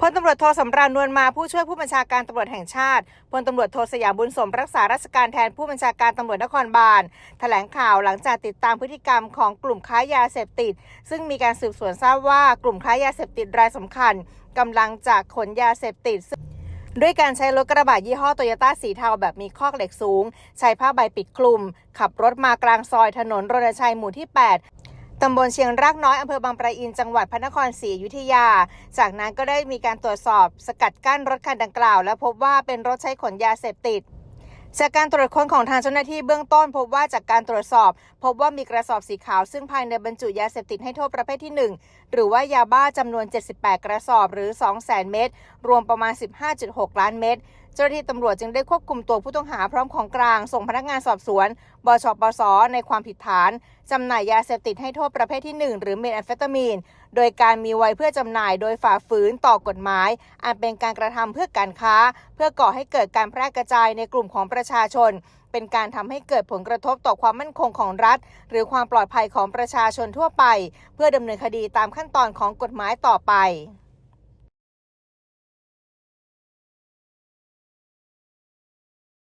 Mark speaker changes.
Speaker 1: พลตำรวจโทสำราญนวลมาผู้ช่วยผู้บัญชาการตำรวจแห่งชาติพลตำรวจโทสยามบุญสมรักษาราชการแทนผู้บัญชาการตำรวจนครบาลแถลงข่าวหลังจากติดตามพฤติกรรมของกลุ่มค้ายาเสพติด ซึ่งมีการสืบสวนทราบว่ากลุ่มค้ายาเสพติดรายสำคัญกำลังจะขนยาเสพติดด้วยการใช้รถกระบะยี่ห้อโตโยต้าสีเทาแบบมีคอกเหล็กสูง ใช้ผ้าใบปิดคลุม ขับรถมากลางซอยถนนรณชัยหมู่ที่ 8ำบลเชียงรากน้อยอำเภอบางปะอิน จังหวัดพระนครศรีอยุธยา จากนั้นก็ได้มีการตรวจสอบสกัดกั้นรถคันดังกล่าว และพบว่าเป็นรถใช้ขนยาเสพติดจากการตรวจค้นของทางเจ้าหน้าที่เบื้องต้น พบว่าจากการตรวจสอบ พบว่ามีกระสอบสีขาว ซึ่งภายในบรรจุยาเสพติดให้โทษประเภทที่ 1 หรือว่ายาบ้าจำนวน 78 กระสอบหรือ 200,000 เม็ดรวมประมาณ 15.6 ล้านเม็ด เจ้าหน้าที่ตำรวจจึงได้ควบคุมตัวผู้ต้องหาพร้อมของกลาง ส่งพนักงานสอบสวน บชปสในความผิดฐานจำหน่ายยาเสพติดให้โทษประเภทที่ 1 หรือเมทแอมเฟตามีน โดยการมีไว้เพื่อจำหน่ายโดยฝ่าฝืนต่อกฎหมาย อันเป็นการกระทำเพื่อการค้า เพื่อก่อให้เกิดการแพร่กระจายในกลุ่มของประชาชน เป็นการทำให้เกิดผลกระทบต่อความมั่นคงของรัฐ หรือความปลอดภัยของประชาชนทั่วไป เพื่อดำเนินคดีตามขั้นตอนของกฎหมายต่อไป